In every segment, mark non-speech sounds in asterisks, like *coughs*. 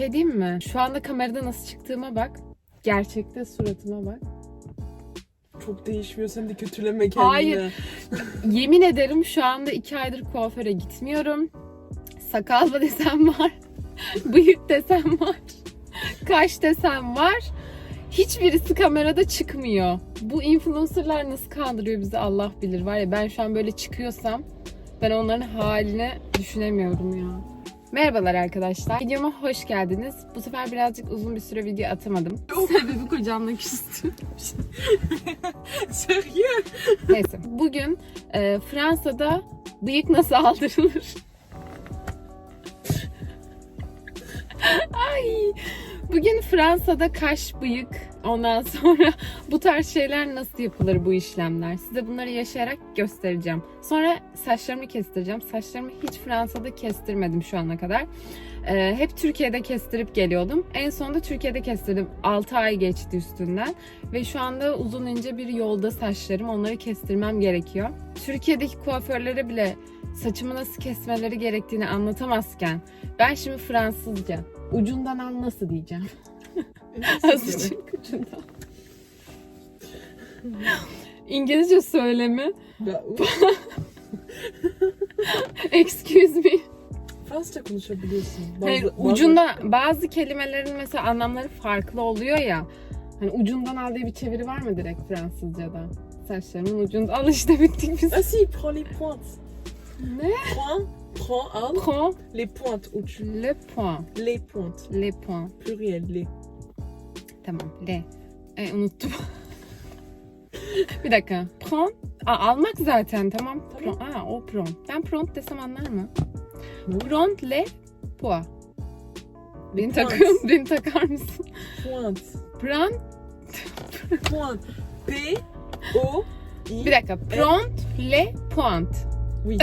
şey diyeyim mi? Şu anda kamerada nasıl çıktığıma bak. Gerçekte suratıma bak. Çok değişmiyor sen de kötüleme kendini. Hayır. Yemin ederim şu anda iki aydır kuaföre gitmiyorum. Sakallı desem var. *laughs* Bıyık desem var. Kaş desem var. Hiçbirisi kamerada çıkmıyor. Bu influencerlar nasıl kandırıyor bizi Allah bilir. Var ya ben şu an böyle çıkıyorsam ben onların halini düşünemiyorum ya. Merhabalar arkadaşlar. Videoma hoş geldiniz. Bu sefer birazcık uzun bir süre video atamadım. *laughs* Sebebi kocamla küstüm. *laughs* Serieux? Neyse. Bugün e, Fransa'da bıyık nasıl aldırılır? *laughs* Ay. Bugün Fransa'da kaş, bıyık, ondan sonra *laughs* bu tarz şeyler nasıl yapılır bu işlemler? Size bunları yaşayarak göstereceğim. Sonra saçlarımı kestireceğim. Saçlarımı hiç Fransa'da kestirmedim şu ana kadar. Ee, hep Türkiye'de kestirip geliyordum. En sonunda Türkiye'de kestirdim. 6 ay geçti üstünden. Ve şu anda uzun ince bir yolda saçlarım. Onları kestirmem gerekiyor. Türkiye'deki kuaförlere bile saçımı nasıl kesmeleri gerektiğini anlatamazken ben şimdi Fransızca ucundan al nasıl diyeceğim. Azıcık ucundan. İngilizce söylemi. *laughs* Excuse me. Fransızca konuşabiliyorsun. Hayır, Bazı- ucunda bazı kelimelerin mesela anlamları farklı oluyor ya. Hani ucundan al diye bir çeviri var mı direkt Fransızca'da? Saçlarımın ucunda al işte bittik biz. Ah si, prends les pointes. Ne? Prends, prends al Prends les pointes uç. le point. Les pointes. Le point. Pluriel les. Tamam. Le. E, unuttum. *laughs* bir dakika. Prompt. Aa, almak zaten tamam. Prom- Aa, o prompt. Ben prompt desem anlar mı? Ne? Prompt le poa. Beni, takıyor, *laughs* beni takar mısın? Pointe. Prompt. Pointe. P O I. Bir dakika. Prompt le point. Oui.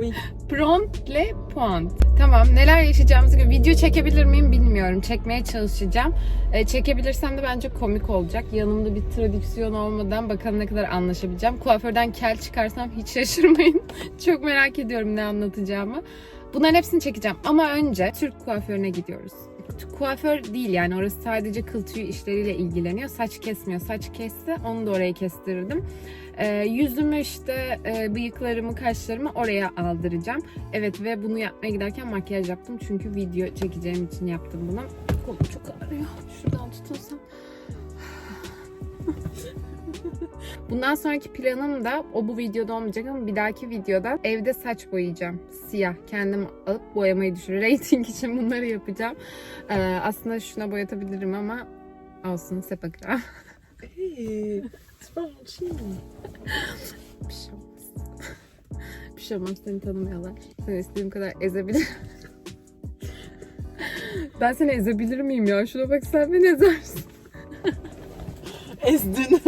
Oui. *laughs* Prompt le point. Tamam neler yaşayacağımızı gö- video çekebilir miyim bilmiyorum. Çekmeye çalışacağım. Ee, çekebilirsem de bence komik olacak. Yanımda bir tradiksiyon olmadan bakalım ne kadar anlaşabileceğim. Kuaförden kel çıkarsam hiç *laughs* şaşırmayın. Çok merak ediyorum ne anlatacağımı. Bunların hepsini çekeceğim. Ama önce Türk kuaförüne gidiyoruz. Kuaför değil yani orası sadece kıl tüyü işleriyle ilgileniyor. Saç kesmiyor. Saç kesse onu da oraya kestirdim. Ee, yüzümü işte e, bıyıklarımı, kaşlarımı oraya aldıracağım. Evet ve bunu yapmaya giderken makyaj yaptım. Çünkü video çekeceğim için yaptım bunu. Kolum çok ağrıyor. Şuradan tutunsam. *laughs* Bundan sonraki planım da o bu videoda olmayacak ama bir dahaki videoda evde saç boyayacağım. Siyah. Kendim alıp boyamayı düşünüyorum. *laughs* Rating için bunları yapacağım. Ee, aslında şuna boyatabilirim ama olsun sepakra. Hey, gentil. Bir şey olmaz. Bir şey olmaz seni tanımıyorlar. Seni istediğim kadar ezebilirim. ben seni ezebilir miyim ya? Şuna bak sen beni ezersin. Ezdin.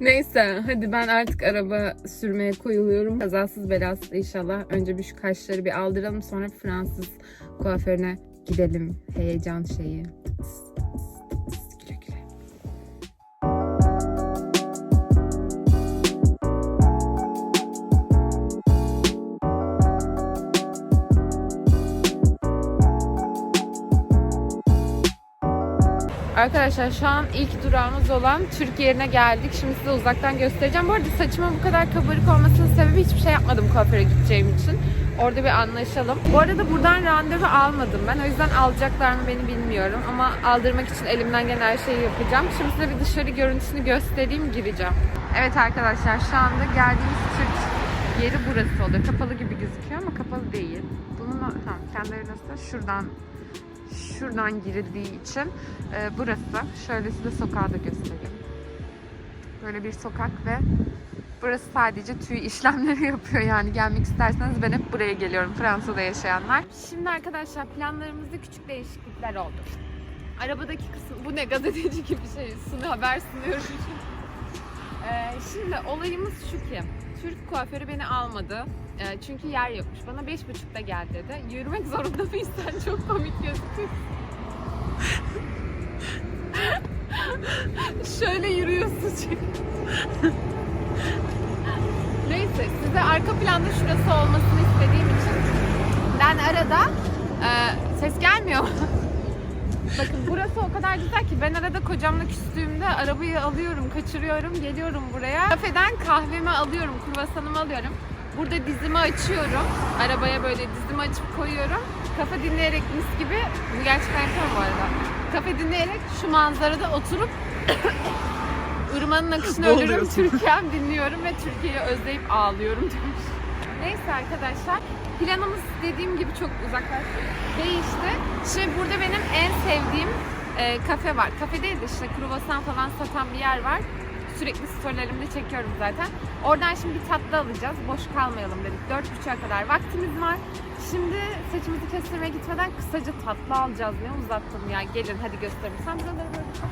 Neyse hadi ben artık araba sürmeye koyuluyorum. Kazasız belasız inşallah. Önce bir şu kaşları bir aldıralım sonra Fransız kuaförüne gidelim. Heyecan şeyi. Arkadaşlar şu an ilk durağımız olan Türk yerine geldik. Şimdi size uzaktan göstereceğim. Bu arada saçımın bu kadar kabarık olmasının sebebi hiçbir şey yapmadım kuaföre gideceğim için. Orada bir anlaşalım. Bu arada buradan randevu almadım ben. O yüzden alacaklar mı beni bilmiyorum. Ama aldırmak için elimden gelen her şeyi yapacağım. Şimdi size bir dışarı görüntüsünü göstereyim, gireceğim. Evet arkadaşlar şu anda geldiğimiz Türk yeri burası oluyor. Kapalı gibi gözüküyor ama kapalı değil. Bunun tamam kendi aranızda şuradan şuradan girildiği için e, burası. Şöyle size sokağı da göstereyim. Böyle bir sokak ve burası sadece tüy işlemleri *laughs* yapıyor yani gelmek isterseniz ben hep buraya geliyorum Fransa'da yaşayanlar. Şimdi arkadaşlar planlarımızda küçük değişiklikler oldu. Arabadaki kısım bu ne gazeteci gibi şey sunu haber sunuyorum. *laughs* Ee, şimdi olayımız şu ki Türk kuaförü beni almadı. Ee, çünkü yer yokmuş. Bana beş buçukta gel dedi. Yürümek zorunda mıyız sen? Çok komik gözüküyorsun. *laughs* Şöyle yürüyorsun çünkü. Neyse size arka planda şurası olmasını istediğim için ben arada e, *laughs* Bakın burası o kadar güzel ki ben arada kocamla küstüğümde arabayı alıyorum, kaçırıyorum, geliyorum buraya. Kafeden kahvemi alıyorum, kruvasanımı alıyorum. Burada dizimi açıyorum. Arabaya böyle dizimi açıp koyuyorum. Kafa dinleyerek mis gibi, bunu gerçekten yapıyorum bu arada. Kafa dinleyerek şu manzarada oturup *coughs* ırmanın akışını ölürüm? Türkiye'm dinliyorum ve Türkiye'yi özleyip ağlıyorum demiş. Neyse arkadaşlar, planımız dediğim gibi çok uzaklaştı. Değişti. Şimdi burada benim en sevdiğim e, kafe var. Kafe değil de işte kruvasan falan satan bir yer var. Sürekli storylerimde çekiyorum zaten. Oradan şimdi bir tatlı alacağız. Boş kalmayalım dedik. 4.30'a kadar vaktimiz var. Şimdi saçımızı kestirmeye gitmeden kısaca tatlı alacağız. Ne uzattım ya. Gelin hadi göstereyim. Sen buraları böyle tut.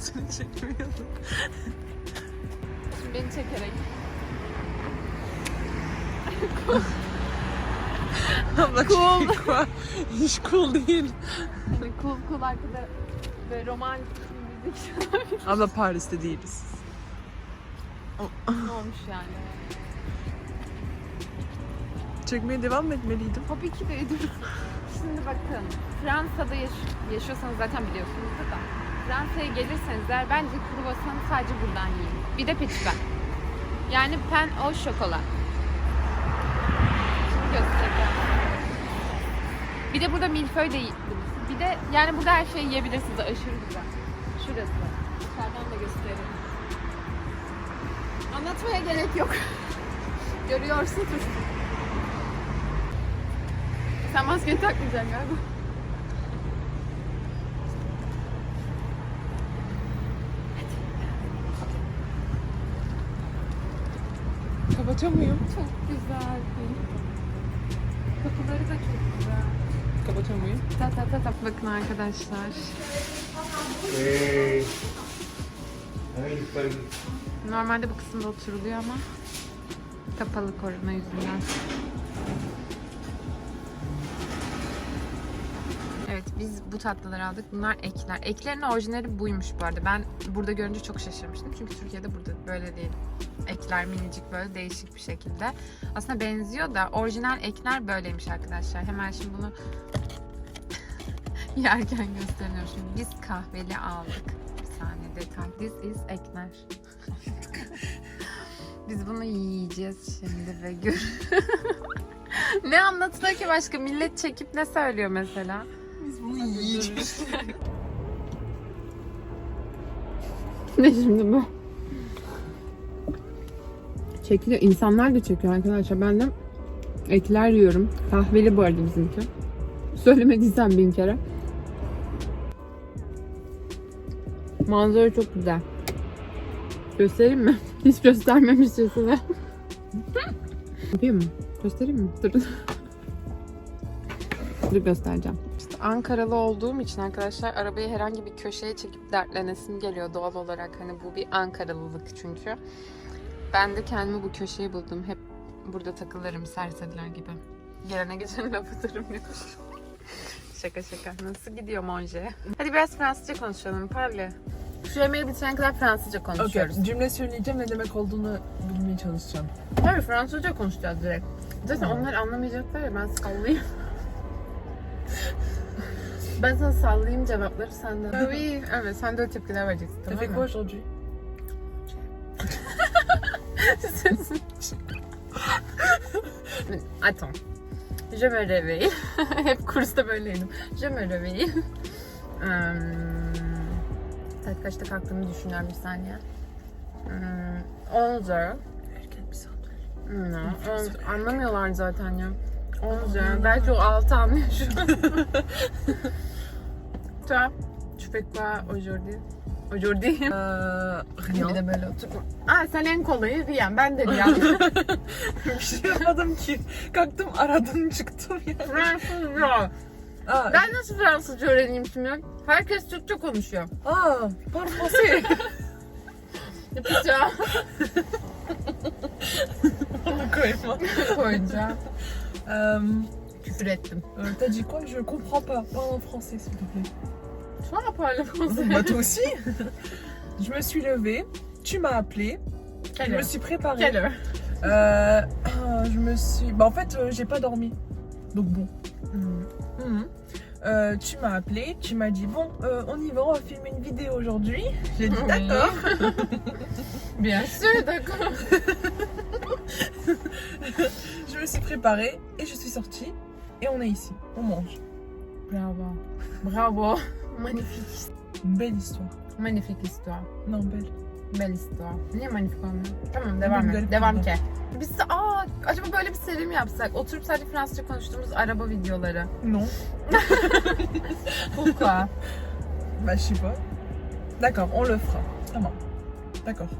Seni çekmiyordum. Şimdi beni çekerek. Abla cool. Hiç cool değil. Hani cool cool arkada böyle romantik müzik *laughs* Abla Paris'te değiliz. ne olmuş yani. Çekmeye devam etmeliydim. Tabii ki de ediyoruz. Şimdi bakın Fransa'da yaş- yaşıyorsanız zaten biliyorsunuzdur da Fransa'ya gelirseniz eğer bence kruvasanı sadece buradan yiyin. Bir de peçeten. Yani pen au şokola. Şimdi göstereceğim. Bir de burada milföy de. Bir de yani burada her şeyi yiyebilirsiniz. Aşırı güzel. Şurası. Dışarıdan da göstereyim. Anlatmaya gerek yok. *laughs* Görüyorsunuz. Sen maskeni takmayacaksın galiba. Kapatamıyorum. Çok güzel. Kapıları da çok güzel. Kapatamıyorum. Ta ta ta ta. Bakın arkadaşlar. Hey. Normalde bu kısımda oturuluyor ama kapalı korona yüzünden. Biz bu tatlıları aldık. Bunlar ekler. Eklerin orijinali buymuş bu arada. Ben burada görünce çok şaşırmıştım. Çünkü Türkiye'de burada böyle değil. Ekler minicik böyle değişik bir şekilde. Aslında benziyor da orijinal ekler böyleymiş arkadaşlar. Hemen şimdi bunu *laughs* yerken gösteriyorum. Şimdi biz kahveli aldık. Bir saniye detay. This is ekler. *laughs* Biz bunu yiyeceğiz şimdi ve gör. *laughs* ne anlatılıyor ki başka? Millet çekip ne söylüyor mesela? Bunu yiyeceğiz. ne şimdi bu? Çekiliyor. İnsanlar da çekiyor arkadaşlar. Ben de ekler yiyorum. Kahveli bu arada bizimki. Söylemediysem bin kere. Manzara çok güzel. Göstereyim mi? *laughs* Hiç göstermemişçesine. *laughs* Yapayım mı? Göstereyim mi? Dur. *laughs* Dur göstereceğim. Ankaralı olduğum için arkadaşlar arabayı herhangi bir köşeye çekip dertlenesim geliyor doğal olarak. Hani bu bir Ankaralılık çünkü. Ben de kendimi bu köşeye buldum. Hep burada takılırım serseriler gibi. Gelene geçene laf atarım diyor. *laughs* şaka şaka. Nasıl gidiyor Monje? Hadi biraz Fransızca konuşalım. Parle. Şu yemeği bitirene kadar Fransızca konuşuyoruz. Cümle söyleyeceğim ne demek olduğunu bilmeye çalışacağım. Hayır Fransızca konuşacağız direkt. Zaten onlar anlamayacaklar ya ben sallayayım. Ben sana sallayayım cevapları senden. Tabii. Evet sen de öyle tepkiler vereceksin tamam mı? quoi aujourd'hui? Attends. Je me réveille. *laughs* Hep kursta böyleydim. Je me réveille. Hmm, saat kaçta kalktığımı düşünüyorum bir saniye. Hmm, 10 Erken bir saat. No, on- anlamıyorlar zaten ya. 10 yani. Belki o 6 anlıyor şu an. Toi, tu fais quoi aujourd'hui? Aujourd'hui? Bir de böyle oturup. Aa sen en kolayı diyen. Ben de diyen. *laughs* bir şey yapmadım ki. Kalktım aradım çıktım ya. Fransızca. Aa, Ben nasıl Fransızca öğreneyim şimdi? Herkes Türkçe konuşuyor. aa, français. *laughs* *laughs* Yapacağım. Onu koyma. Koyacağım. Euh, Küfür ettim. euh, T'as dit quoi Je comprends pas. Parle en français, s'il te plaît. Sonra parle français. Bah toi aussi. Je me suis levée. Tu m'as appelé. Quelle Je me heure suis préparée. Quelle heure Euh, je me suis. Bah en fait, euh, j'ai pas dormi. Donc bon. Mhm. Euh, tu m'as appelé, tu m'as dit bon, euh, on y va, on va filmer une vidéo aujourd'hui. J'ai dit Oui. d'accord. *laughs* Bien sûr, d'accord. *laughs* Je me suis préparée et je suis sortie et on est ici, on mange. Bravo. Bravo. *laughs* Magnifique. Belle histoire. Magnifique histoire. Non belle. Bel histoire. Niye manifik olmuyor? Tamam devam et. Devam ki. Biz aa acaba böyle bir seri mi yapsak? Oturup sadece Fransızca konuştuğumuz araba videoları. Non. *laughs* Pourquoi? Bah je sais pas. D'accord, on le fera. Tamam. D'accord.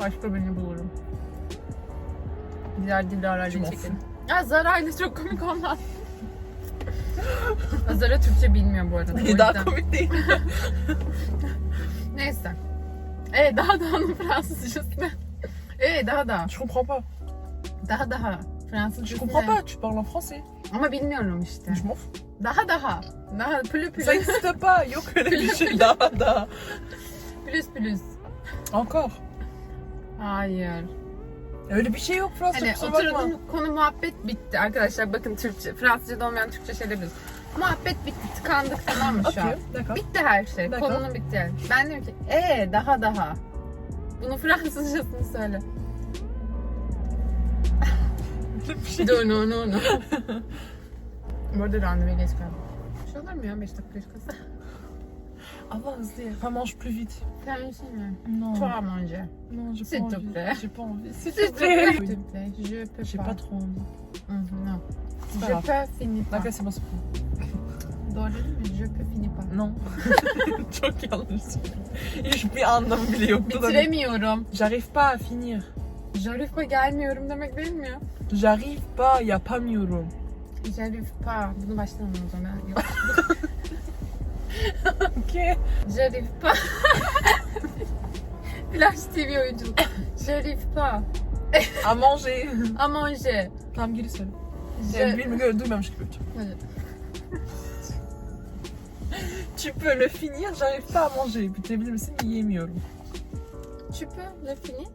Başka birini bulurum. Diğer Dilara ile çekelim. Ya Zara ile çok komik olmaz. *laughs* Zara Türkçe bilmiyor bu arada. o yüzden. Daha komik değil. *laughs* Neyse. Evet daha daha'nın Fransızcası? Evet daha daha. Je comprends pas. Daha daha. Je Fransızcası comprends ne? pas, tu parles en français. Ama bilmiyorum işte. Je m'en fous. Daha daha. Daha plü plü. Ça n'existe pas, yok öyle bir şey daha daha. Plus plus. Encore. Hayır. Öyle bir şey yok Fransız Hani kusura bakma. konu muhabbet bitti. Arkadaşlar bakın Türkçe, Fransızca'da olmayan Türkçe şeyler biliyoruz. Muhabbet bitti. Tıkandık tamam mı şu an? D'accord. Bitti her şey. Konunun bitti yani. Ben dedim ki ee daha daha. Bunu *laughs* Fransızcasını söyle. Öyle bir şey no no no no. Bu arada randevuya geç kaldım. Bir şey olur mu ya 5 dakika geç kalsa? Ye. Enfin mange plus vite. Şey mi? Non. Toi à manger. Non, j'ai S'il pas te envie. plaît. J'ai pas envie. *laughs* S'il te plaît. S'il te plaît. Je peux J'ai pas. pas trop envie. Mhm, Non. pas Je grave. peux finir pas. D'accord, c'est bon, c'est bon. Doğru değil mi? Je peux finir pas. Non. Çok yanlış. Hiçbir anlamı bile yoktu da. Bitiremiyorum. J'arrive pas à finir. J'arrive gelmiyorum demek değil mi ya? J'arrive pas, yapamıyorum. J'arrive pas. Bunu baştan o zaman. Yok. *laughs* Ok. J'arrive pas. Flash TV oyunculuk. J'arrive pas. À manger. *laughs* À manger. Tamam geri söyle. Je... Yani bilmiyorum, duymamış gibi yapacağım. Hadi. Tu peux le finir, j'arrive pas à manger. Bitirebilir misin? Yiyemiyorum. Tu peux le finir?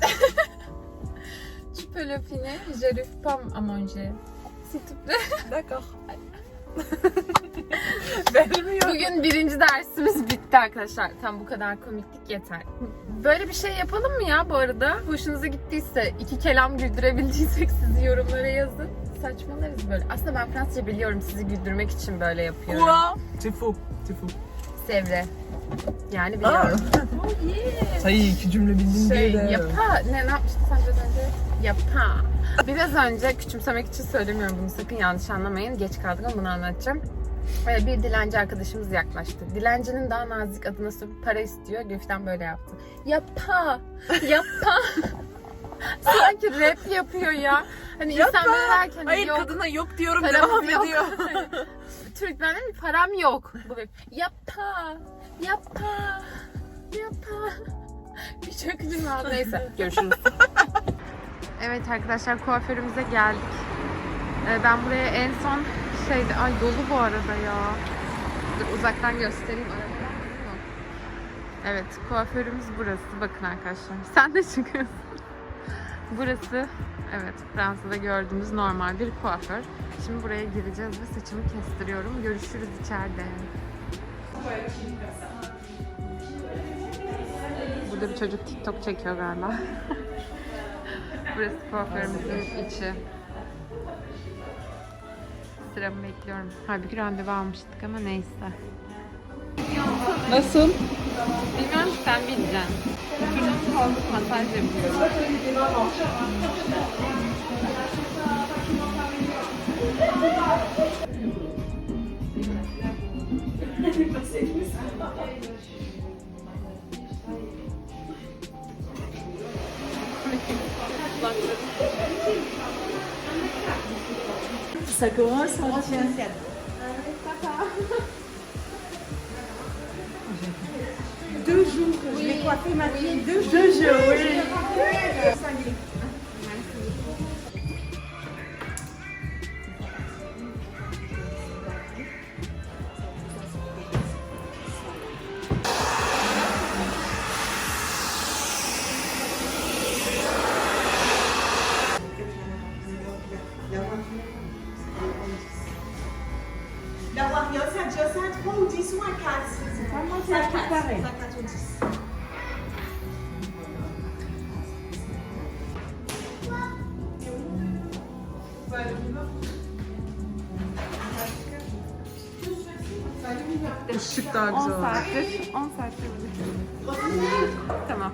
*laughs* tu peux le finir? J'arrive pas à manger. S'il te plaît. D'accord. *laughs* Vermiyor. Bugün birinci dersimiz bitti arkadaşlar. Tam bu kadar komiklik yeter. Böyle bir şey yapalım mı ya bu arada? Hoşunuza gittiyse, iki kelam güldürebildiysek sizi yorumlara yazın. Saçmalarız böyle. Aslında ben Fransızca biliyorum sizi güldürmek için böyle yapıyorum. Faux. C'est faux. Sevre. Yani biliyorum. *laughs* Oh yeah. Sayı iki cümle bildim Şey, diye de. yapa. Ne, ne yapmıştın sen biraz önce? Yapa. Biraz önce küçümsemek için söylemiyorum bunu sakın yanlış anlamayın. Geç kaldık ama bunu anlatacağım. Ee, Bir dilenci arkadaşımız yaklaştı. Dilencinin daha nazik adına sırf para istiyor. Gökten böyle yaptı. Yapa. Yapa. *laughs* Sanki rap yapıyor ya. Hani insan Yapa. böyle derken Hayır yok. kadına yok diyorum Param devam yok. ediyor. Türk ben dedim ki, param yok. Bu hep yapa, yapa, yapa. *laughs* Bir şarkıcı. Neyse görüşürüz. *laughs* evet arkadaşlar kuaförümüze geldik. Ee, ben buraya en son şeydi, ay dolu bu arada ya. Dur uzaktan göstereyim arabadan? Evet kuaförümüz burası. Bakın arkadaşlar. Sen de çıkıyorsun. Burası evet Fransa'da gördüğümüz normal bir kuaför. Şimdi buraya gireceğiz ve saçımı kestiriyorum. Görüşürüz içeride. Burada bir çocuk TikTok çekiyor galiba. *laughs* Burası kuaförümüzün içi. Sıramı bekliyorum. Halbuki randevu almıştık ama neyse. Nasıl? Bilmiyorum ki sen bileceksin. Oturdum kaldım masaj yapıyorum. *laughs* Ça commence, on tient. Deux jours que je vais coiffer ma fille. Deux jours. Deux jours, oui. Işık daha 10 saattir, 10 saattir Tamam.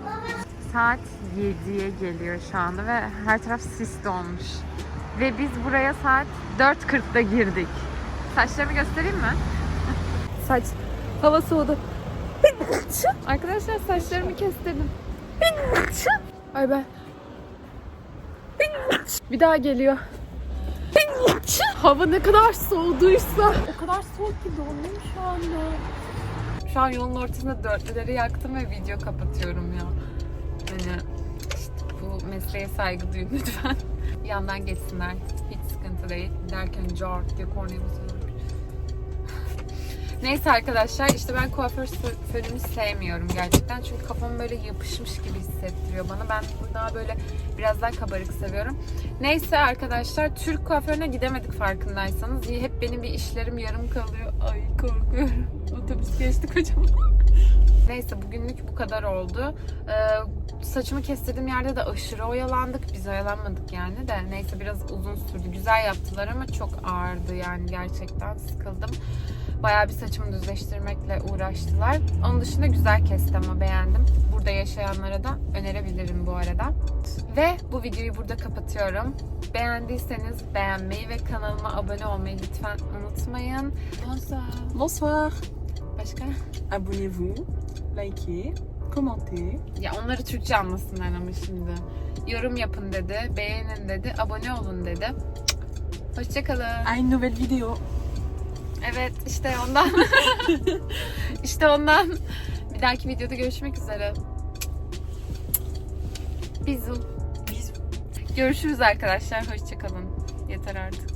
Saat 7'ye geliyor şu anda ve her taraf sis dolmuş. Ve biz buraya saat 4.40'da girdik. Saçlarımı göstereyim mi? *laughs* Saç. Hava soğudu. Arkadaşlar saçlarımı kestirdim. Ay ben. Bir daha geliyor. Hava ne kadar soğuduysa. O kadar soğuk ki dondum şu anda. Şu an yolun ortasında dörtlüleri yaktım ve video kapatıyorum ya. Hani işte bu mesleğe saygı duyun lütfen. Yandan geçsinler. Hiç sıkıntı değil. Derken car diye kornaya basıyorum. Neyse arkadaşlar işte ben kuaför fönümü sevmiyorum gerçekten. Çünkü kafam böyle yapışmış gibi hissettiriyor bana. Ben daha böyle biraz daha kabarık seviyorum. Neyse arkadaşlar Türk kuaförüne gidemedik farkındaysanız. Hep benim bir işlerim yarım kalıyor. Ay korkuyorum. Otobüs geçti kocaman. Neyse bugünlük bu kadar oldu. Ee, saçımı kestirdiğim yerde de aşırı oyalandık. Biz oyalanmadık yani de. Neyse biraz uzun sürdü. Güzel yaptılar ama çok ağırdı yani gerçekten sıkıldım. Bayağı bir saçımı düzleştirmekle uğraştılar. Onun dışında güzel kesti ama beğendim. Burada yaşayanlara da önerebilirim bu arada. Ve bu videoyu burada kapatıyorum. Beğendiyseniz beğenmeyi ve kanalıma abone olmayı lütfen unutmayın. Bonsoir. Bonsoir. Başka? Abonnez-vous, likez, commentez. Ya onları Türkçe anlasınlar ama şimdi. Yorum yapın dedi, beğenin dedi, abone olun dedi. Hoşçakalın. Une nouvelle vidéo. Evet işte ondan. *laughs* işte ondan. Bir dahaki videoda görüşmek üzere. Bizu. Bisous. Görüşürüz arkadaşlar. Hoşçakalın. Yeter artık.